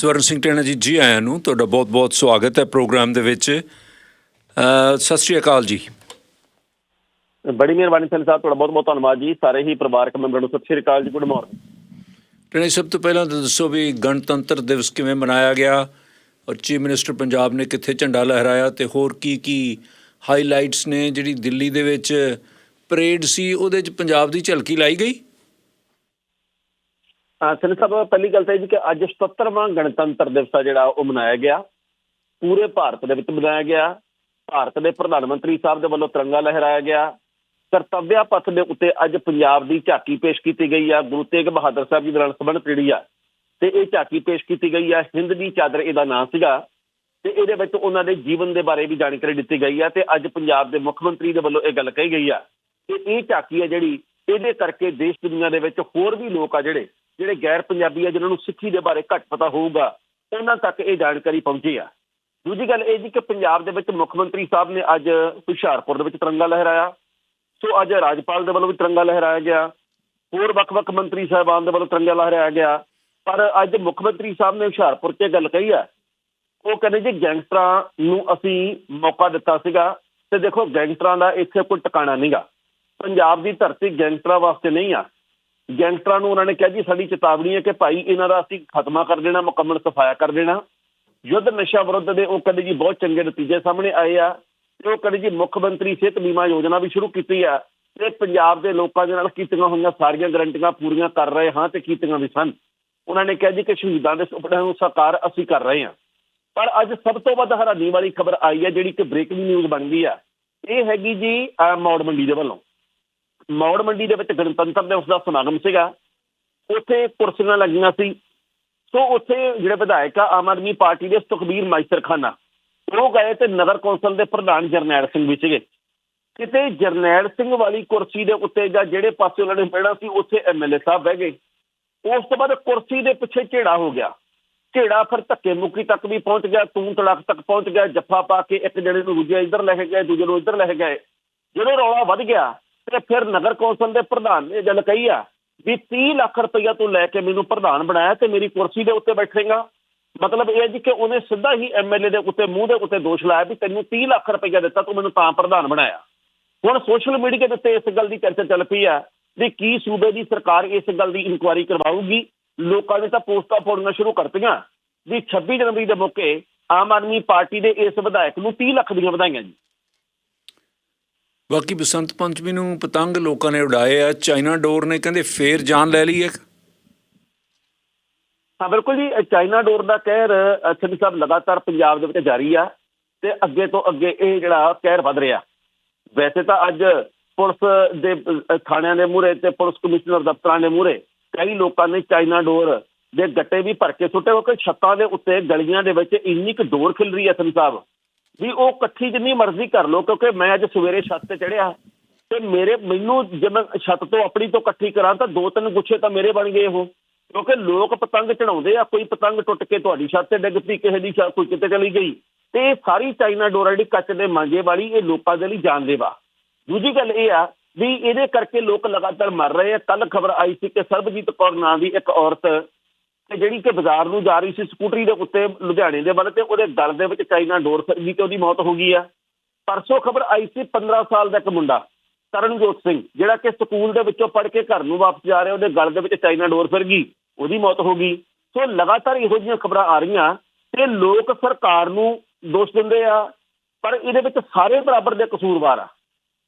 ਸਵਰਨ ਸਿੰਘ ਟੈਣਾ ਜੀ ਜੀ ਆਇਆਂ ਨੂੰ। ਤੁਹਾਡਾ ਬਹੁਤ-ਬਹੁਤ ਸਵਾਗਤ ਹੈ ਪ੍ਰੋਗਰਾਮ ਦੇ ਵਿੱਚ। ਸਤਿ ਸ਼੍ਰੀ ਅਕਾਲ ਜੀ। ਬੜੀ ਮਿਹਰਬਾਨੀ ਸਨ ਸਾਹਿਬ ਤੁਹਾਡਾ ਬਹੁਤ ਬਹੁਤ ਧੰਨਵਾਦ ਜੀ। ਸਾਰੇ ਹੀ ਪਰਿਵਾਰਕ ਮੈਂਬਰਾਂ ਨੂੰ ਸਤਿ ਸ਼੍ਰੀ ਅਕਾਲ ਜੀ ਗੁੱਡ ਮਾਰਨਿੰਗ। ਟੈਣਾ ਜੀ, ਸਭ ਤੋਂ ਪਹਿਲਾਂ ਤਾਂ ਦੱਸੋ ਵੀ ਗਣਤੰਤਰ ਦਿਵਸ ਕਿਵੇਂ ਮਨਾਇਆ ਗਿਆ? ਔਰ ਚੀਫ ਮਿਨਿਸਟਰ ਪੰਜਾਬ ਨੇ ਕਿੱਥੇ ਝੰਡਾ ਲਹਿਰਾਇਆ ਤੇ ਹੋਰ ਕੀ ਕੀ ਹਾਈਲਾਈਟਸ ਨੇ? ਜਿਹੜੀ ਦਿੱਲੀ ਦੇ ਵਿੱਚ ਪਰੇਡ ਸੀ ਉਹਦੇ 'ਚ ਪੰਜਾਬ ਦੀ ਝਲਕੀ ਲਾਈ ਗਈ? ਸਨ ਸਾਹਿਬ, ਪਹਿਲੀ ਗੱਲ ਤਾਂ ਇਹ ਜੀ ਕਿ ਅੱਜ 77ਵਾਂ ਗਣਤੰਤਰ ਦਿਵਸ ਆ ਜਿਹੜਾ ਉਹ ਮਨਾਇਆ ਗਿਆ। ਪੂਰੇ ਭਾਰਤ ਦੇ ਵਿੱਚ ਮਨਾਇਆ ਗਿਆ। ਭਾਰਤ ਦੇ ਪ੍ਰਧਾਨ ਮੰਤਰੀ ਸਾਹਿਬ ਦੇ ਵੱਲੋਂ ਤਿਰੰਗਾ ਲਹਿਰਾਇਆ ਗਿਆ। ਕਰਤੱਵਿਆ ਪਥ ਦੇ ਉੱਤੇ ਅੱਜ ਪੰਜਾਬ ਦੀ ਝਾਕੀ ਪੇਸ਼ ਕੀਤੀ ਗਈ ਆ। ਗੁਰੂ ਤੇਗ ਬਹਾਦਰ ਸਾਹਿਬ ਜੀ ਦੇ ਨਾਲ ਸੰਬੰਧਿਤ ਜਿਹੜੀ ਆ, ਤੇ ਇਹ ਝਾਕੀ ਪੇਸ਼ ਕੀਤੀ ਗਈ ਆ। ਹਿੰਦ ਦੀ ਚਾਦਰ ਇਹਦਾ ਨਾਮ ਸੀਗਾ, ਤੇ ਇਹਦੇ ਵਿੱਚ ਉਹਨਾਂ ਦੇ ਜੀਵਨ ਦੇ ਬਾਰੇ ਵੀ ਜਾਣਕਾਰੀ ਦਿੱਤੀ ਗਈ ਆ, ਤੇ ਅੱਜ ਪੰਜਾਬ ਦੇ ਮੁੱਖ ਮੰਤਰੀ ਦੇ ਵੱਲੋਂ ਇਹ ਗੱਲ ਕਹੀ ਗਈ ਆ ਕਿ ਇਹ ਝਾਕੀ ਆ ਜਿਹੜੀ, ਇਹਦੇ ਕਰਕੇ ਦੇਸ਼ ਦੁਨੀਆ ਦੇ ਵਿੱਚ ਹੋਰ ਵੀ ਲੋਕ ਆ ਜਿਹੜੇ ਜਿਹੜੇ ਗੈਰ ਪੰਜਾਬੀ ਆ, ਜਿਨ੍ਹਾਂ ਨੂੰ ਸਿੱਖੀ ਦੇ ਬਾਰੇ ਘੱਟ ਪਤਾ ਹੋਊਗਾ, ਉਹਨਾਂ ਤੱਕ ਇਹ ਜਾਣਕਾਰੀ ਪਹੁੰਚੀ ਆ। ਦੂਜੀ ਗੱਲ ਇਹ ਜੀ ਕਿ ਪੰਜਾਬ ਦੇ ਵਿੱਚ ਮੁੱਖ ਮੰਤਰੀ ਸਾਹਿਬ ਨੇ ਅੱਜ ਹੁਸ਼ਿਆਰਪੁਰ ਦੇ ਵਿੱਚ ਤਿਰੰਗਾ ਲਹਿਰਾਇਆ। ਸੋ ਅੱਜ ਰਾਜਪਾਲ ਦੇ ਵੱਲੋਂ ਵੀ ਤਿਰੰਗਾ ਲਹਿਰਾਇਆ ਗਿਆ। ਹੋਰ ਵੱਖ-ਵੱਖ ਮੰਤਰੀ ਸਾਹਿਬਾਨ ਦੇ ਵੱਲੋਂ ਤਿਰੰਗਾ ਲਹਿਰਾਇਆ ਗਿਆ। ਪਰ ਅੱਜ ਮੁੱਖ ਮੰਤਰੀ ਸਾਹਿਬ ਨੇ ਹੁਸ਼ਿਆਰਪੁਰ 'ਚ ਗੱਲ ਕਹੀ ਆ। ਉਹ ਕਹਿੰਦੇ ਜੀ ਗੈਂਗਸਟਰਾਂ ਨੂੰ ਅਸੀਂ ਮੌਕਾ ਦਿੱਤਾ ਸੀਗਾ ਤੇ ਦੇਖੋ ਗੈਂਗਸਟਰਾਂ ਦਾ ਇੱਥੇ ਕੋਈ ਟਿਕਾਣਾ ਨਹੀਂਗਾ ਪੰਜਾਬ ਦੀ ਧਰਤੀ ਗੈਂਗਸਟਰਾਂ ਵਾਸਤੇ ਨਹੀਂ ਆ। ਗੈਂਗਸਟਰਾਂ ਨੂੰ ਉਹਨਾਂ ਨੇ ਕਿਹਾ ਜੀ, ਸਾਡੀ ਚੇਤਾਵਨੀ ਹੈ ਕਿ ਭਾਈ ਇਹਨਾਂ ਦਾ ਅਸੀਂ ਖਤਮਾ ਕਰ ਦੇਣਾ, ਮੁਕੰਮਲ ਸਫਾਇਆ ਕਰ ਦੇਣਾ। ਯੁੱਧ ਨਸ਼ਾ ਵਿਰੁੱਧ ਦੇ ਉਹ ਕਹਿੰਦੇ ਜੀ, ਬਹੁਤ ਚੰਗੇ ਨਤੀਜੇ ਸਾਹਮਣੇ ਆਏ ਆ। ਤੇ ਉਹ ਕਹਿੰਦੇ ਜੀ, ਮੁੱਖ ਮੰਤਰੀ ਸਿਹਤ ਬੀਮਾ ਯੋਜਨਾ ਵੀ ਸ਼ੁਰੂ ਕੀਤੀ ਆ। ਤੇ ਪੰਜਾਬ ਦੇ ਲੋਕਾਂ ਦੇ ਨਾਲ ਕੀਤੀਆਂ ਹੋਈਆਂ ਸਾਰੀਆਂ ਗਰੰਟੀਆਂ ਪੂਰੀਆਂ ਕਰ ਰਹੇ ਹਾਂ ਤੇ ਕੀਤੀਆਂ ਵੀ ਸਨ। ਉਹਨਾਂ ਨੇ ਕਿਹਾ ਜੀ ਕਿ ਸ਼ਹੀਦਾਂ ਦੇ ਸੁਪਨਿਆਂ ਨੂੰ ਸਾਕਾਰ ਅਸੀਂ ਕਰ ਰਹੇ ਹਾਂ। ਪਰ ਅੱਜ ਸਭ ਤੋਂ ਵੱਧ ਹੈਰਾਨੀ ਵਾਲੀ ਖਬਰ ਆਈ ਹੈ, ਜਿਹੜੀ ਕਿ ਬ੍ਰੇਕਿੰਗ ਨਿਊਜ਼ ਬਣ ਗਈ ਆ। ਇਹ ਹੈਗੀ ਜੀ ਮੌੜ ਮੰਡੀ ਦੇ ਵੱਲੋਂ। ਮੌੜ ਮੰਡੀ ਦੇ ਵਿੱਚ ਗਣਤੰਤਰ ਦਿਵਸ ਦਾ ਸਮਾਗਮ ਸੀਗਾ। ਉੱਥੇ ਕੁਰਸੀਆਂ ਲੱਗੀਆਂ ਸੀ। ਸੋ ਉੱਥੇ ਜਿਹੜੇ ਵਿਧਾਇਕ ਆ, ਆਮ ਆਦਮੀ ਪਾਰਟੀ ਦੇ ਸੁਖਬੀਰ ਮਾਈਸਰਖਾਨਾ, ਉਹ ਗਏ ਤੇ ਨਗਰ ਕੌਂਸਲ ਦੇ ਪ੍ਰਧਾਨ ਜਰਨੈਲ ਸਿੰਘ ਵੀ ਸੀਗੇ। ਕਿਤੇ ਜਰਨੈਲ ਸਿੰਘ ਵਾਲੀ ਕੁਰਸੀ ਦੇ ਉੱਤੇ ਜਾਂ ਜਿਹੜੇ ਪਾਸੇ ਉਹਨਾਂ ਨੇ ਬਹਿਣਾ ਸੀ, ਉੱਥੇ ਐਮਐਲਏ ਸਾਹਿਬ ਬਹਿ ਗਏ। ਉਸ ਤੋਂ ਬਾਅਦ ਕੁਰਸੀ ਦੇ ਪਿੱਛੇ ਝੇੜਾ ਹੋ ਗਿਆ। ਝੇੜਾ ਫਿਰ ਧੱਕੇ ਮੁੱਕੀ ਤੱਕ ਵੀ ਪਹੁੰਚ ਗਿਆ, ਤੂੰ ਤੜਕ ਤੱਕ ਪਹੁੰਚ ਗਿਆ, ਜੱਫਾ ਪਾ ਕੇ ਇੱਕ ਜਣੇ ਨੂੰ ਦੂਜੇ ਇੱਧਰ ਲੈ ਕੇ ਗਏ, ਦੂਜੇ ਨੂੰ ਇੱਧਰ ਲੈ ਕੇ ਗਏ। ਜਦੋਂ ਰੌਲਾ ਵੱਧ ਗਿਆ ਤੇ ਫਿਰ ਨਗਰ ਕੌਂਸਲ ਦੇ ਪ੍ਰਧਾਨ ਨੇ ਗੱਲ ਕਹੀ ਆ ਵੀ 30 ਲੱਖ ਰੁਪਈਆ ਤੋਂ ਲੈ ਕੇ ਮੈਨੂੰ ਪ੍ਰਧਾਨ ਬਣਾਇਆ ਤੇ ਮੇਰੀ ਕੁਰਸੀ ਦੇ ਉੱਤੇ ਬੈਠੇਗਾ। ਮਤਲਬ ਇਹ ਹੈ ਜੀ ਕਿ ਉਹਨੇ ਸਿੱਧਾ ਹੀ ਐਮਐਲਏ ਦੇ ਉੱਤੇ ਮੂੰਹ ਦੇ ਉੱਤੇ ਦੋਸ਼ ਲਾਇਆ ਵੀ ਤੈਨੂੰ 30 ਲੱਖ ਰੁਪਈਆ ਦਿੱਤਾ, ਤੂੰ ਮੈਨੂੰ ਤਾਂ ਪ੍ਰਧਾਨ ਬਣਾਇਆ। ਹੁਣ ਸੋਸ਼ਲ ਮੀਡੀਆ ਦੇ ਉੱਤੇ ਇਸ ਗੱਲ ਦੀ ਚਰਚਾ ਚੱਲ ਪਈ ਆ ਵੀ ਕੀ ਸੂਬੇ ਦੀ ਸਰਕਾਰ ਇਸ ਗੱਲ ਦੀ ਇਨਕੁਆਇਰੀ ਕਰਵਾਊਗੀ। ਲੋਕਾਂ ਨੇ ਤਾਂ ਪੋਸਟਾਂ ਪਾਉਣੀਆਂ ਸ਼ੁਰੂ ਕਰਤੀਆਂ ਵੀ 26 ਜਨਵਰੀ ਦੇ ਮੌਕੇ ਆਮ ਆਦਮੀ ਪਾਰਟੀ ਦੇ ਇਸ ਵਿਧਾਇਕ ਨੂੰ 30 ਲੱਖ ਦੀਆਂ ਵਧਾਈਆਂ ਜੀ। ਬਾਕੀ ਬਸੰਤ ਪੰਚਮੀ ਨੂੰ ਪਤੰਗ ਲੋਕਾਂ ਨੇ ਉਡਾਏ ਆ, ਚਾਈਨਾ ਡੋਰ ਨੇ ਕਹਿੰਦੇ ਫੇਰ ਜਾਨ ਲੈ ਲਈ ਇੱਕ। ਹਾਂ, ਬਿਲਕੁਲ ਜੀ ਚਾਈਨਾ ਡੋਰ ਦਾ ਕਹਿਰ ਅਛਨੀ ਸਾਹਿਬ ਲਗਾਤਾਰ ਪੰਜਾਬ ਦੇ ਵਿੱਚ ਜਾਰੀ ਆ ਤੇ ਅੱਗੇ ਤੋਂ ਅੱਗੇ ਇਹ ਜਿਹੜਾ ਕਹਿਰ ਵੱਧ ਰਿਹਾ। ਵੈਸੇ ਤਾਂ ਅੱਜ ਪੁਲਿਸ ਦੇ ਥਾਣਿਆਂ ਦੇ ਮੂਹਰੇ ਤੇ ਪੁਲਿਸ ਕਮਿਸ਼ਨਰ ਦਫ਼ਤਰਾਂ ਦੇ ਮੂਹਰੇ ਕਈ ਲੋਕਾਂ ਨੇ ਚਾਈਨਾ ਡੋਰ ਦੇ ਗੱਟੇ ਵੀ ਭਰ ਕੇ ਸੁੱਟੇ, ਕਿਉਂਕਿ ਛੱਤਾਂ ਦੇ ਉੱਤੇ ਗਲੀਆਂ ਦੇ ਵਿੱਚ ਇੰਨੀ ਕੁ ਡੋਰ ਖਿਲ ਰਹੀ ਹੈ ਅਛਨੀ ਸਾਹਿਬ। ਵੀ ਉਹ ਇਕੱਠੀ ਜਿੰਨੀ ਮਰਜ਼ੀ ਕਰ ਲਓ, ਕਿਉਂਕਿ ਮੈਂ ਅੱਜ ਸਵੇਰੇ ਛੱਤ ਤੇ ਚੜਿਆ ਤੇ ਮੇਰੇ, ਮੈਨੂੰ ਜੇ ਮੈਂ ਛੱਤ ਤੋਂ ਆਪਣੀ ਤੋਂ ਇਕੱਠੀ ਕਰਾਂ ਤਾਂ ਦੋ ਤਿੰਨ ਗੁੱਛੇ ਤਾਂ ਮੇਰੇ ਬਣ ਗਏ ਉਹ, ਕਿਉਂਕਿ ਲੋਕ ਪਤੰਗ ਚੜਾਉਂਦੇ ਆ, ਕੋਈ ਪਤੰਗ ਟੁੱਟ ਕੇ ਤੁਹਾਡੀ ਛੱਤ ਤੇ ਡਿੱਗ ਪਈ, ਕਿਸੇ ਦੀ ਛੱਤ ਕੋਈ ਕਿਤੇ ਚਲੀ ਗਈ। ਤੇ ਇਹ ਸਾਰੀ ਚਾਈਨਾ ਡੋਰ ਆ ਜਿਹੜੀ ਕੱਚ ਦੇ ਮਾਂਜੇ ਵਾਲੀ ਇਹ ਲੋਕਾਂ ਦੇ ਲਈ ਜਾਨਲੇਵਾ ਦੂਜੀ ਗੱਲ ਇਹ ਆ ਵੀ ਇਹਦੇ ਕਰਕੇ ਲੋਕ ਲਗਾਤਾਰ ਮਰ ਰਹੇ ਆ। ਕੱਲ ਖਬਰ ਆਈ ਸੀ ਕਿ ਸਰਬਜੀਤ ਕੌਰ ਨਾਂ ਦੀ ਇੱਕ ਔਰਤ ਤੇ ਜਿਹੜੀ ਕਿ ਬਾਜ਼ਾਰ ਨੂੰ ਜਾ ਰਹੀ ਸੀ ਸਕੂਟਰੀ ਦੇ ਉੱਤੇ ਲੁਧਿਆਣੇ ਦੇ ਵੱਲ ਤੇ ਉਹਦੇ ਗਲ ਦੇ ਵਿੱਚ ਚਾਈਨਾ ਡੋਰ ਫਸ ਤੇ ਉਹਦੀ ਮੌਤ ਹੋ ਗਈ ਆ। ਪਰਸੋਂ ਖਬਰ ਆਈ ਸੀ 15 ਸਾਲ ਦਾ ਇੱਕ ਮੁੰਡਾ, ਤਰਨਜੋਤ ਸਿੰਘ, ਜਿਹੜਾ ਕਿ ਸਕੂਲ ਦੇ ਵਿੱਚੋਂ ਪੜ੍ਹ ਕੇ ਘਰ ਨੂੰ ਵਾਪਸ ਜਾ ਰਿਹਾ, ਉਹਦੇ ਗਲ ਦੇ ਵਿੱਚ ਚਾਈਨਾ ਡੋਰ ਫਿਰ ਗਈ, ਉਹਦੀ ਮੌਤ ਹੋ ਗਈ। ਸੋ ਲਗਾਤਾਰ ਇਹੋ ਜਿਹੀਆਂ ਖਬਰਾਂ ਆ ਰਹੀਆਂ ਤੇ ਲੋਕ ਸਰਕਾਰ ਨੂੰ ਦੋਸ਼ ਦਿੰਦੇ ਆ, ਪਰ ਇਹਦੇ ਵਿੱਚ ਸਾਰੇ ਬਰਾਬਰ ਦੇ ਕਸੂਰਵਾਰ ਆ।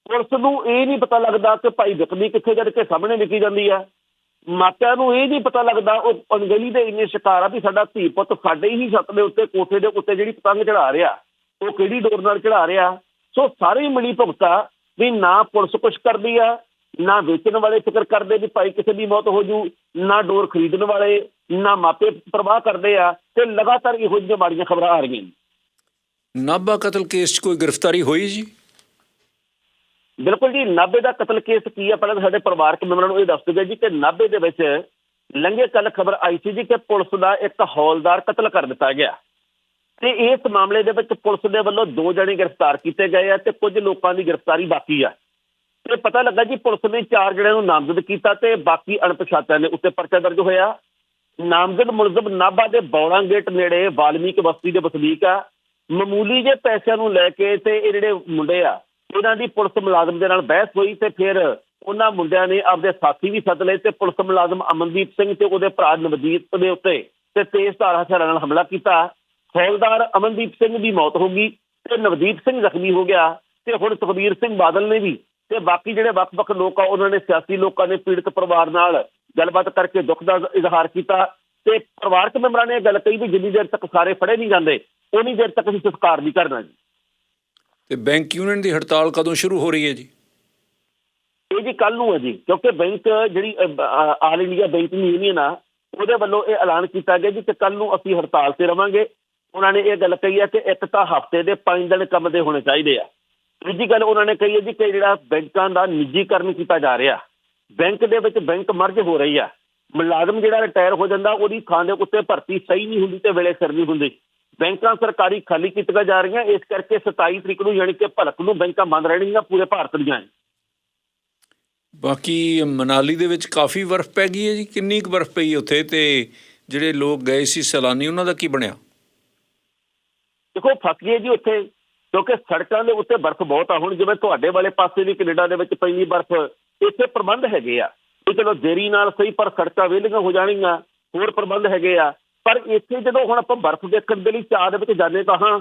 ਪੁਲਿਸ ਨੂੰ ਇਹ ਨਹੀਂ ਪਤਾ ਲੱਗਦਾ ਕਿ ਭਾਈ ਵਿਕਦੀ ਕਿੱਥੇ ਜਦ ਕੇ ਸਾਹਮਣੇ ਵਿਕੀ ਜਾਂਦੀ ਆ। ਮਾਪਿਆਂ ਨੂੰ ਇਹ ਨਹੀਂ ਪਤਾ ਲੱਗਦਾ, ਉਹ ਅਣਗਹਿਲੀ ਦੇ ਇੰਨੇ ਸ਼ਿਕਾਰ ਆ ਵੀ ਸਾਡਾ ਧੀ ਪੁੱਤ ਸਾਡੇ ਹੀ ਛੱਤ ਦੇ ਉੱਤੇ ਕੋਠੇ ਦੇ ਉੱਤੇ ਜਿਹੜੀ ਪਤੰਗ ਚੜਾ ਰਿਹਾ, ਉਹ ਕਿਹੜੀ ਡੋਰ ਨਾਲ ਚੜਾ ਰਿਹਾ। ਸੋ ਸਾਰੇ ਮਿਲੀ ਭੁਗਤਾ ਵੀ ਨਾ ਪੁਲਿਸ ਕੁਛ ਕਰਦੀ ਆ, ਨਾ ਵੇਚਣ ਵਾਲੇ ਫਿਕਰ ਕਰਦੇ ਵੀ ਭਾਈ ਕਿਸੇ ਦੀ ਮੌਤ ਹੋ ਜੂ, ਨਾ ਡੋਰ ਖਰੀਦਣ ਵਾਲੇ, ਨਾ ਮਾਪੇ ਪ੍ਰਵਾਹ ਕਰਦੇ ਆ ਤੇ ਲਗਾਤਾਰ ਇਹੋ ਜਿਹੀਆਂ ਮਾੜੀਆਂ ਖਬਰਾਂ ਆ ਰਹੀਆਂ ਨੇ। ਨਾਭਾ ਕਤਲ ਕੇਸ 'ਚ ਕੋਈ ਗ੍ਰਿਫਤਾਰੀ ਹੋਈ ਜੀ? ਬਿਲਕੁਲ ਜੀ, ਨਾਭੇ ਦਾ ਕਤਲ ਕੇਸ ਕੀ ਆ? ਪਹਿਲਾਂ ਸਾਡੇ ਪਰਿਵਾਰਕ ਮੈਂਬਰਾਂ ਨੂੰ ਇਹ ਦੱਸ ਦਿਓ ਜੀ ਕਿ ਨਾਭੇ ਦੇ ਵਿੱਚ ਲੰਘੇ ਕੱਲ ਖਬਰ ਆਈ ਸੀ ਜੀ ਕਿ ਪੁਲਿਸ ਦਾ ਇੱਕ ਹੌਲਦਾਰ ਕਤਲ ਕਰ ਦਿੱਤਾ ਗਿਆ। ਤੇ ਇਸ ਮਾਮਲੇ ਦੇ ਵਿੱਚ ਪੁਲਿਸ ਦੇ ਵੱਲੋਂ ਦੋ ਜਣੇ ਗ੍ਰਿਫਤਾਰ ਕੀਤੇ ਗਏ ਆ ਤੇ ਕੁਝ ਲੋਕਾਂ ਦੀ ਗ੍ਰਿਫਤਾਰੀ ਬਾਕੀ ਆ। ਤੇ ਪਤਾ ਲੱਗਾ ਜੀ ਪੁਲਿਸ ਨੇ ਚਾਰ ਜਣਿਆਂ ਨੂੰ ਨਾਮਜ਼ਦ ਕੀਤਾ ਤੇ ਬਾਕੀ ਅਣਪਛਾਤਿਆਂ ਦੇ ਉੱਤੇ ਪਰਚਾ ਦਰਜ ਹੋਇਆ। ਨਾਮਜ਼ਦ ਮੁਲਜ਼ਮ ਨਾਭਾ ਦੇ ਬੌੜਾ ਗੇਟ ਨੇੜੇ ਵਾਲਮੀਕ ਬਸਤੀ ਦੇ ਵਸਨੀਕ ਆ। ਮਾਮੂਲੀ ਜੇ ਪੈਸਿਆਂ ਨੂੰ ਲੈ ਕੇ ਤੇ ਇਹ ਜਿਹੜੇ ਮੁੰਡੇ ਆ ਇਹਨਾਂ ਦੀ ਪੁਲਿਸ ਮੁਲਾਜ਼ਮ ਦੇ ਨਾਲ ਬਹਿਸ ਹੋਈ ਤੇ ਫਿਰ ਉਹਨਾਂ ਮੁੰਡਿਆਂ ਨੇ ਆਪਦੇ ਸਾਥੀ ਵੀ ਸੱਦ ਲਏ ਤੇ ਪੁਲਿਸ ਮੁਲਾਜ਼ਮ ਅਮਨਦੀਪ ਸਿੰਘ ਤੇ ਉਹਦੇ ਭਰਾ ਨਵਦੀਪ ਦੇ ਉੱਤੇ ਤੇ ਤੇਜ਼ ਧਾਰ ਹਥਿਆਰਾਂ ਨਾਲ ਹਮਲਾ ਕੀਤਾ। ਫੌਜਦਾਰ ਅਮਨਦੀਪ ਸਿੰਘ ਦੀ ਮੌਤ ਹੋ ਗਈ ਤੇ ਨਵਦੀਪ ਸਿੰਘ ਜ਼ਖਮੀ ਹੋ ਗਿਆ ਤੇ ਹੁਣ ਸੁਖਬੀਰ ਸਿੰਘ ਬਾਦਲ ਨੇ ਵੀ ਤੇ ਬਾਕੀ ਜਿਹੜੇ ਵੱਖ-ਵੱਖ ਲੋਕ ਆ, ਉਹਨਾਂ ਨੇ ਸਿਆਸੀ ਲੋਕਾਂ ਨੇ ਪੀੜਤ ਪਰਿਵਾਰ ਨਾਲ ਗੱਲਬਾਤ ਕਰਕੇ ਦੁੱਖ ਦਾ ਇਜ਼ਹਾਰ ਕੀਤਾ ਤੇ ਪਰਿਵਾਰਕ ਮੈਂਬਰਾਂ ਨੇ ਇਹ ਗੱਲ ਕਹੀ ਵੀ ਜਿੰਨੀ ਦੇਰ ਤੱਕ ਸਾਰੇ ਫੜੇ ਨਹੀਂ ਜਾਂਦੇ, ਉਨੀ ਦੇਰ ਤੱਕ ਅਸੀਂ ਸੰਸਕਾਰ ਨਹੀਂ ਕਰਨਾ ਜੀ। ਤੇ ਬੈਂਕ ਯੂਨੀਅਨ ਦੀ ਹੜਤਾਲ ਕਦੋਂ ਸ਼ੁਰੂ ਹੋ ਰਹੀ ਹੈ ਜੀ? ਇਹ ਜੀ ਕੱਲ ਨੂੰ ਹੈ ਜੀ, ਕਿਉਂਕਿ ਬੈਂਕ ਜਿਹੜੀ ਆਲ ਇੰਡੀਆ ਬੈਂਕਿੰਗ ਯੂਨੀਅਨ ਆ, ਉਹਦੇ ਵੱਲੋਂ ਇਹ ਐਲਾਨ ਕੀਤਾ ਗਿਆ ਜੀ ਕਿ ਕੱਲ ਨੂੰ ਅਸੀਂ ਹੜਤਾਲ ਤੇ ਰਵਾਂਗੇ। ਉਹਨਾਂ ਨੇ ਇਹ ਗੱਲ ਕਹੀ ਹੈ ਕਿ ਇੱਕ ਤਾਂ ਹਫ਼ਤੇ ਦੇ 5 ਦਿਨ ਕੰਮ ਦੇ ਹੋਣੇ ਚਾਹੀਦੇ ਆ। ਦੂਜੀ ਗੱਲ ਉਹਨਾਂ ਨੇ ਕਹੀ ਹੈ ਜੀ ਕਿ ਜਿਹੜਾ ਬੈਂਕਾਂ ਦਾ ਨਿੱਜੀਕਰਨ ਕੀਤਾ ਜਾ ਰਿਹਾ, ਬੈਂਕ ਦੇ ਵਿੱਚ ਬੈਂਕ ਮਰਜ ਹੋ ਰਹੀ ਆ। ਮੁਲਾਜ਼ਮ ਜਿਹੜਾ ਰਿਟਾਇਰ ਹੋ ਜਾਂਦਾ, ਉਹਦੀ ਥਾਂ ਦੇ ਉੱਤੇ ਭਰਤੀ ਸਹੀ ਨਹੀਂ ਹੁੰਦੀ ਤੇ ਵੇਲੇ ਸਿਰ ਨਹੀਂ ਹੁੰਦੀ। ਬੈਂਕਾਂ ਸਰਕਾਰੀ ਖਾਲੀ ਕੀਤੀਆਂ ਜਾ ਰਹੀਆਂ ਇਸ ਕਰਕੇ 27 ਤਰੀਕ ਨੂੰ ਯਾਨੀ ਕਿ ਭਲਕ ਨੂੰ ਬੈਂਕਾਂ ਬੰਦ ਰਹਿਣਗੀਆਂ ਪੂਰੇ ਭਾਰਤ ਦੀਆਂ। ਬਾਕੀ ਮਨਾਲੀ ਦੇ ਵਿੱਚ ਕਾਫੀ ਬਰਫ਼ ਪੈ ਗਈ ਹੈ ਜੀ ਕਿੰਨੀ ਕੁ ਬਰਫ਼ ਪਈ ਉੱਥੇ ਤੇ ਜਿਹੜੇ ਲੋਕ ਗਏ ਸੀ ਸੈਲਾਨੀ ਉਹਨਾਂ ਦਾ ਕੀ ਬਣਿਆ? ਦੇਖੋ ਫਸ ਗਏ ਜੀ ਉੱਥੇ ਕਿਉਂਕਿ ਸੜਕਾਂ ਦੇ ਉੱਤੇ ਬਰਫ਼ ਬਹੁਤ ਆ ਹੁਣ ਜਿਵੇਂ ਤੁਹਾਡੇ ਵਾਲੇ ਪਾਸੇ ਵੀ ਕੈਨੇਡਾ ਦੇ ਵਿੱਚ ਪੈਂਦੀ ਬਰਫ਼ ਇੱਥੇ ਪ੍ਰਬੰਧ ਹੈਗੇ ਆ। ਇਹ ਚਲੋ ਦੇਰੀ ਨਾਲ ਸਹੀ ਪਰ ਸੜਕਾਂ ਵਿਹਲੀਆਂ ਹੋ ਜਾਣਗੀਆਂ ਹੋਰ ਪ੍ਰਬੰਧ ਹੈਗੇ ਆ। ਪਰ ਇੱਥੇ ਜਦੋਂ ਹੁਣ ਆਪਾਂ ਬਰਫ਼ ਦੇਖਣ ਦੇ ਲਈ ਚਾਹ ਦੇ ਵਿੱਚ ਜਾਂਦੇ ਤਾਂ ਹਾਂ,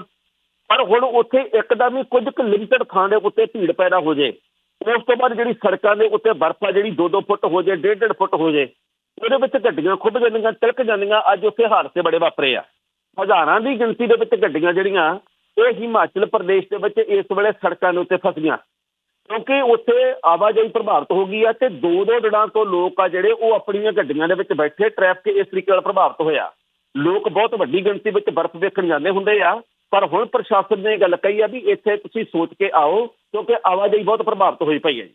ਪਰ ਹੁਣ ਉੱਥੇ ਇੱਕਦਮ ਹੀ ਕੁਝ ਕੁ ਲਿਮਟਡ ਥਾਂ ਦੇ ਉੱਤੇ ਭੀੜ ਪੈਦਾ ਹੋ ਜੇ। ਉਸ ਤੋਂ ਬਾਅਦ ਜਿਹੜੀ ਸੜਕਾਂ ਦੇ ਉੱਤੇ ਬਰਫ਼ ਆ, ਜਿਹੜੀ 2-2 ਫੁੱਟ ਹੋ ਜੇ 1.5 ਫੁੱਟ ਹੋ ਜੇ, ਉਹਦੇ ਵਿੱਚ ਗੱਡੀਆਂ ਖੁੱਭ ਜਾਂਦੀਆਂ, ਤਿਲਕ ਜਾਂਦੀਆਂ, ਅੱਜ ਉੱਥੇ ਹਾਦਸੇ ਬੜੇ ਵਾਪਰੇ ਆ। ਹਜ਼ਾਰਾਂ ਦੀ ਗਿਣਤੀ ਦੇ ਵਿੱਚ ਗੱਡੀਆਂ ਜਿਹੜੀਆਂ, ਇਹ ਹਿਮਾਚਲ ਪ੍ਰਦੇਸ਼ ਦੇ ਵਿੱਚ ਇਸ ਵੇਲੇ ਸੜਕਾਂ ਦੇ ਉੱਤੇ ਫਸੀਆਂ। ਕਿਉਂਕਿ ਉੱਥੇ ਆਵਾਜਾਈ ਪ੍ਰਭਾਵਿਤ ਹੋ ਗਈ ਆ ਤੇ ਦੋ ਦੋ ਦਿਨਾਂ ਤੋਂ ਲੋਕ ਆ ਜਿਹੜੇ, ਉਹ ਆਪਣੀਆਂ ਗੱਡੀਆਂ ਦੇ ਵਿੱਚ ਬੈਠੇ ਟ੍ਰੈਫਿਕ ਇਸ ਤਰੀਕੇ ਨਾਲ ਪ੍ਰਭਾਵਿਤ ਹੋਇਆ। ਲੋਕ ਬਹੁਤ ਵੱਡੀ ਗਿਣਤੀ ਵਿੱਚ ਬਰਫ਼ ਵੇਖਣ ਜਾਂਦੇ ਹੁੰਦੇ ਆ ਪਰ ਹੁਣ ਪ੍ਰਸ਼ਾਸਨ ਨੇ ਗੱਲ ਕਹੀ ਆ ਵੀ ਇੱਥੇ ਤੁਸੀਂ ਸੋਚ ਕੇ ਆਓ ਕਿਉਂਕਿ ਆਵਾਜਾਈ ਬਹੁਤ ਪ੍ਰਭਾਵਿਤ ਹੋਈ ਪਈ ਹੈ ਜੀ।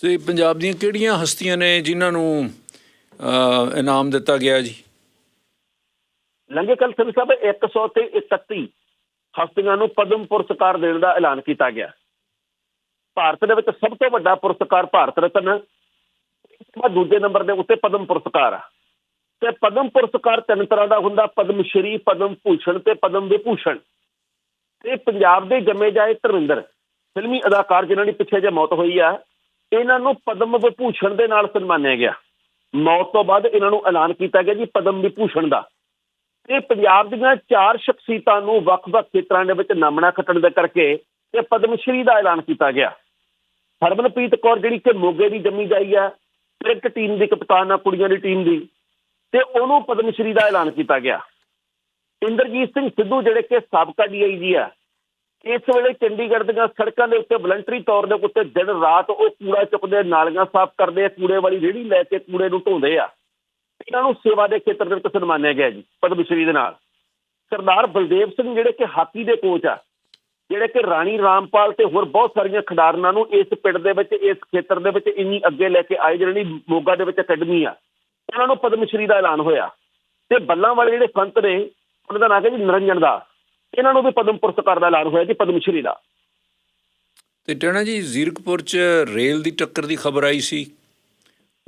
ਤੇ ਪੰਜਾਬ ਦੀਆਂ ਕਿਹੜੀਆਂ ਹਸਤੀਆਂ ਨੇ ਜਿਨ੍ਹਾਂ ਨੂੰ ਅ, ਇਨਾਮ ਦਿੱਤਾ ਗਿਆ ਜੀ? ਲੰਗੇ ਕਲ ਸਿੰਘ ਸਾਹਿਬ 100 ਤੇ 31 ਹਸਤੀਆਂ ਨੂੰ ਪਦਮ ਪੁਰਸਕਾਰ ਦੇਣ ਦਾ ਐਲਾਨ ਕੀਤਾ ਗਿਆ। ਭਾਰਤ ਦੇ ਵਿੱਚ ਸਭ ਤੋਂ ਵੱਡਾ ਪੁਰਸਕਾਰ ਭਾਰਤ ਰਤਨ ਦੂਜੇ ਨੰਬਰ ਦੇ ਉੱਤੇ ਪਦਮ ਪੁਰਸਕਾਰ ਆ। ਤੇ ਪਦਮ ਪੁਰਸਕਾਰ ਤਿੰਨ ਤਰ੍ਹਾਂ ਦਾ ਹੁੰਦਾ, ਪਦਮ ਸ਼੍ਰੀ, ਪਦਮ ਭੂਸ਼ਣ ਤੇ ਪਦਮ ਵਿਭੂਸ਼ਣ। ਤੇ ਪੰਜਾਬ ਦੇ ਜੰਮੇ ਜਾਏ ਧਰਮਿੰਦਰ, ਫਿਲਮੀ ਅਦਾਕਾਰ ਜਿਨ੍ਹਾਂ ਦੀ ਪਿੱਛੇ ਜੇ ਮੌਤ ਹੋਈ ਆ, ਇਹਨਾਂ ਨੂੰ ਪਦਮ ਵਿਭੂਸ਼ਣ ਦੇ ਨਾਲ ਸਨਮਾਨਿਆ ਗਿਆ। ਮੌਤ ਤੋਂ ਬਾਅਦ ਇਹਨਾਂ ਨੂੰ ਐਲਾਨ ਕੀਤਾ ਗਿਆ ਜੀ ਪਦਮ ਵਿਭੂਸ਼ਣ ਦਾ। ਇਹ ਪੰਜਾਬ ਦੀਆਂ ਚਾਰ ਸ਼ਖਸੀਅਤਾਂ ਨੂੰ ਵੱਖ-ਵੱਖ ਖੇਤਰਾਂ ਦੇ ਵਿੱਚ ਨਾਮਣਾ ਖੱਟਣ ਦੇ ਕਰਕੇ ਇਹ ਪਦਮ ਸ਼੍ਰੀ ਦਾ ਐਲਾਨ ਕੀਤਾ ਗਿਆ। ਹਰਮਨਪ੍ਰੀਤ ਕੌਰ ਜਿਹੜੀ ਕਿ ਮੋਗੇ ਦੀ ਜੰਮੀ ਜਾਈ ਆ, ਕ੍ਰਿਕਟ ਟੀਮ ਦੀ ਕਪਤਾਨ ਆ ਕੁੜੀਆਂ ਦੀ ਟੀਮ ਦੀ ਤੇ ਉਹਨੂੰ ਪਦਮ ਸ਼੍ਰੀ ਦਾ ਐਲਾਨ ਕੀਤਾ ਗਿਆ। ਇੰਦਰਜੀਤ ਸਿੰਘ ਸਿੱਧੂ ਜਿਹੜੇ ਕਿ ਸਾਬਕਾ ਡੀਆਈਜੀ ਆ, ਇਸ ਵੇਲੇ ਚੰਡੀਗੜ੍ਹ ਦੀਆਂ ਸੜਕਾਂ ਦੇ ਉੱਤੇ ਵਲੰਟਰੀ ਤੌਰ ਦੇ ਉੱਤੇ ਦਿਨ ਰਾਤ ਉਹ ਕੂੜਾ ਚੁੱਕਦੇ, ਨਾਲੀਆਂ ਸਾਫ਼ ਕਰਦੇ, ਕੂੜੇ ਵਾਲੀ ਰੇਹੜੀ ਲੈ ਕੇ ਕੂੜੇ ਨੂੰ ਢੋਂਦੇ ਆ। ਇਹਨਾਂ ਨੂੰ ਸੇਵਾ ਦੇ ਖੇਤਰ ਦੇ ਵਿੱਚ ਸਨਮਾਨਿਆ ਗਿਆ ਜੀ ਪਦਮ ਸ਼੍ਰੀ ਦੇ ਨਾਲ। ਸਰਦਾਰ ਬਲਦੇਵ ਸਿੰਘ ਜਿਹੜੇ ਕਿ ਹਾਕੀ ਦੇ ਕੋਚ ਆ, ਜਿਹੜੇ ਕਿ ਰਾਣੀ ਰਾਮਪਾਲ ਤੇ ਹੋਰ ਬਹੁਤ ਸਾਰੀਆਂ ਖਿਡਾਰਨਾਂ ਨੂੰ ਇਸ ਪਿੰਡ ਦੇ ਵਿੱਚ, ਇਸ ਖੇਤਰ ਦੇ ਵਿੱਚ ਇੰਨੀ ਅੱਗੇ ਲੈ ਕੇ ਆਏ, ਜਿਹੜੀ ਮੋਗਾ ਦੇ ਵਿੱਚ ਅਕੈਡਮੀ ਆ ਉਹਨਾਂ ਨੂੰ ਪਦਮ ਸ਼੍ਰੀ ਦਾ ਐਲਾਨ ਹੋਇਆ। ਤੇ ਬੱਲਾਂ ਵਾਲੇ ਜਿਹੜੇ ਸੰਤ ਨੇ ਉਹਨਾਂ ਦਾ ਨਾਮ ਹੈ ਜੀ ਨਿਰੰਜਨ ਦਾਸ ਇਹਨਾਂ ਨੂੰ ਵੀ ਪਦਮ ਪੁਰਸਕਾਰ ਦਾ ਐਲਾਨ ਹੋਇਆ ਜੀ ਪਦਮ ਸ਼੍ਰੀ ਦਾ। ਤੇ ਟਣਾ ਜੀ ਜ਼ੀਰਕਪੁਰ ਚ ਰੇਲ ਦੀ ਟੱਕਰ ਦੀ ਖਬਰ ਆਈ ਸੀ।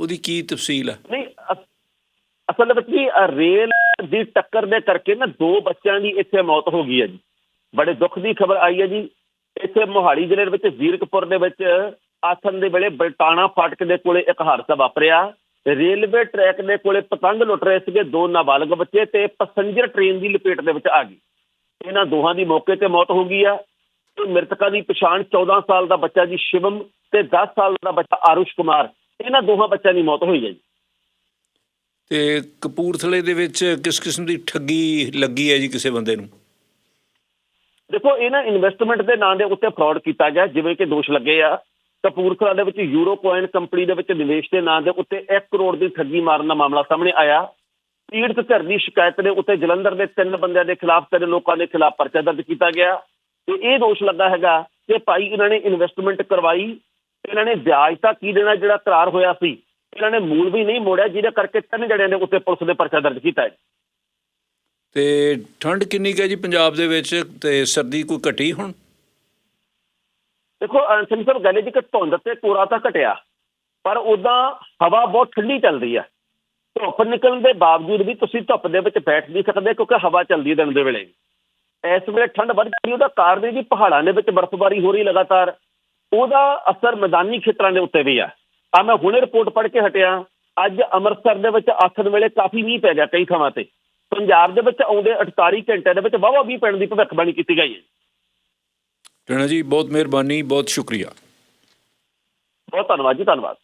ਉਹਦੀ ਕੀ ਤਫਸੀਲ ਹੈ? ਨਹੀਂ ਅਸ- ਅਸਲ ਵਿੱਚ ਜੀ ਰੇਲ ਦੀ ਟੱਕਰ ਦੇ ਕਰਕੇ ਨਾ ਦੋ ਬੱਚਿਆਂ ਦੀ ਇੱਥੇ ਮੌਤ ਹੋ ਗਈ ਹੈ ਜੀ। ਬੜੇ ਦੁੱਖ ਦੀ ਖਬਰ ਆਈ ਹੈ ਜੀ। ਇੱਥੇ ਮੋਹਾਲੀ ਜ਼ਿਲ੍ਹੇ ਦੇ ਵਿੱਚ ਜ਼ੀਰਕਪੁਰ ਦੇ ਵਿੱਚ ਆਥਨ ਦੇ ਵੇਲੇ ਬਲਟਾਣਾ ਫਾਟਕ ਦੇ ਕੋਲੇ ਇੱਕ ਹਾਦਸਾ ਵਾਪਰਿਆ। ਰੇਲਵੇ ਟਰੈਕ ਦੇ ਕੋਲੇ ਪਤੰਗ ਲੁੱਟ ਰਹੇ ਸੀਗੇ ਦੋ ਨਾਬਾਲਗ ਬੱਚੇ ਤੇ ਪੈਸੰਜਰ ਟ੍ਰੇਨ ਦੀ ਲਪੇਟ ਦੇ ਵਿੱਚ ਆ ਗਈ। ਇਹਨਾਂ ਦੋਹਾਂ ਦੀ ਮੌਕੇ ਤੇ ਮੌਤ ਹੋ ਗਈ ਆ। ਤੇ ਮ੍ਰਿਤਕਾਂ ਦੀ ਪਛਾਣ 14 ਸਾਲ ਦਾ ਬੱਚਾ ਜੀ ਸ਼ਿਵਮ ਤੇ 10 ਸਾਲ ਦਾ ਬੱਚਾ ਆਰੁਸ਼ ਕੁਮਾਰ। ਇਹਨਾਂ ਦੋਹਾਂ ਬੱਚਿਆਂ ਦੀ ਮੌਤ ਹੋਈ ਹੈ ਜੀ। ਤੇ ਕਪੂਰਥਲੇ ਦੇ ਵਿੱਚ ਕਿਸ ਕਿਸਮ ਦੀ ਠੱਗੀ ਲੱਗੀ ਹੈ ਜੀ ਕਿਸੇ ਬੰਦੇ ਨੂੰ? ਦੇਖੋ ਇਹ ਨਾ ਇਨਵੈਸਟਮੈਂਟ ਦੇ ਨਾਂ ਦੇ ਉੱਤੇ ਫਰਾਡ ਕੀਤਾ ਗਿਆ ਜਿਵੇਂ ਕਿ ਦੋਸ਼ ਲੱਗੇ ਆ। ਕਪੂਰਥਲਾ ਦੇ ਵਿੱਚ ਯੂਰੋ ਕੋਇਨ ਕੰਪਨੀ ਦੇ ਵਿੱਚ ਨਿਵੇਸ਼ ਦੇ ਨਾਂ ਦੇ ਉੱਤੇ 1 ਕਰੋੜ ਦੀ ਠੱਗੀ ਮਾਰਨ ਦਾ ਮਾਮਲਾ ਸਾਹਮਣੇ ਆਇਆ। ਪੀੜਤ ਧਿਰ ਦੀ ਸ਼ਿਕਾਇਤ ਦੇ ਉੱਤੇ ਜਲੰਧਰ ਦੇ ਤਿੰਨ ਬੰਦਿਆਂ ਦੇ ਖਿਲਾਫ ਤਿੰਨ ਲੋਕਾਂ ਦੇ ਖਿਲਾਫ ਪਰਚਾ ਦਰਜ ਕੀਤਾ ਗਿਆ ਤੇ ਇਹ ਦੋਸ਼ ਲੱਗਾ ਹੈਗਾ ਕਿ ਭਾਈ ਇਹਨਾਂ ਨੇ ਇਨਵੈਸਟਮੈਂਟ ਕਰਵਾਈ, ਇਹਨਾਂ ਨੇ ਵਿਆਜ ਤਾਂ ਕੀ ਦੇਣਾ ਜਿਹੜਾ ਕਰਾਰ ਹੋਇਆ ਸੀ, ਇਹਨਾਂ ਨੇ ਮੂਲ ਵੀ ਨਹੀਂ ਮੋੜਿਆ ਜਿਹਦੇ ਕਰਕੇ ਤਿੰਨ ਜਣਿਆਂ ਦੇ ਉੱਤੇ ਪੁਲਿਸ ਨੇ ਪਰਚਾ ਦਰਜ ਕੀਤਾ ਹੈ। ਤੇ ਠੰਡ ਕਿੰਨੀ ਕੁ ਹੈ ਜੀ ਪੰਜਾਬ ਦੇ ਵਿੱਚ ਤੇ ਸਰਦੀ ਕੋਈ ਘਟੀ ਹੁਣ? ਦੇਖੋ ਸਿੰਘ ਸਾਹਿਬ ਗੱਲ ਹੈ ਜੀ ਕਿ ਧੁੰਦ ਤੇ ਕੋਰਾ ਤਾਂ ਘਟਿਆ, ਪਰ ਉਦਾਂ ਹਵਾ ਬਹੁਤ ਠੰਡੀ ਚੱਲਦੀ ਰਹੀ ਆ। ਧੁੱਪ ਨਿਕਲਣ ਦੇ ਬਾਵਜੂਦ ਵੀ ਤੁਸੀਂ ਧੁੱਪ ਦੇ ਵਿੱਚ ਬੈਠ ਨਹੀਂ ਸਕਦੇ ਕਿਉਂਕਿ ਹਵਾ ਚੱਲਦੀ ਹੈ ਦਿਨ ਦੇ ਵੇਲੇ। ਇਸ ਵੇਲੇ ਠੰਡ ਵੱਧ ਗਈ, ਉਹਦਾ ਕਾਰਨ ਜੀ ਪਹਾੜਾਂ ਦੇ ਵਿੱਚ ਬਰਫ਼ਬਾਰੀ ਹੋ ਰਹੀ ਲਗਾਤਾਰ। ਉਹਦਾ ਅਸਰ ਮੈਦਾਨੀ ਖੇਤਰਾਂ ਦੇ ਉੱਤੇ ਵੀ ਆ। ਆ ਮੈਂ ਹੁਣੇ ਰਿਪੋਰਟ ਪੜ੍ਹ ਕੇ ਹਟਿਆ, ਅੱਜ ਅੰਮ੍ਰਿਤਸਰ ਦੇ ਵਿੱਚ ਆਥਣ ਵੇਲੇ ਕਾਫੀ ਮੀਂਹ ਪੈ ਗਿਆ ਕਈ ਥਾਵਾਂ ਤੇ। ਪੰਜਾਬ ਦੇ ਵਿੱਚ ਆਉਂਦੇ 48 ਘੰਟੇ ਦੇ ਵਿੱਚ ਵਾਵਾ ਮੀਂਹ ਪੈਣ ਦੀ ਭਵਿੱਖਬਾਣੀ ਕੀਤੀ ਗਈ ਹੈ। ਟਣਾ ਜੀ ਬਹੁਤ ਮਿਹਰਬਾਨੀ ਬਹੁਤ ਸ਼ੁਕਰੀਆ। ਬਹੁਤ ਧੰਨਵਾਦ ਜੀ ਧੰਨਵਾਦ।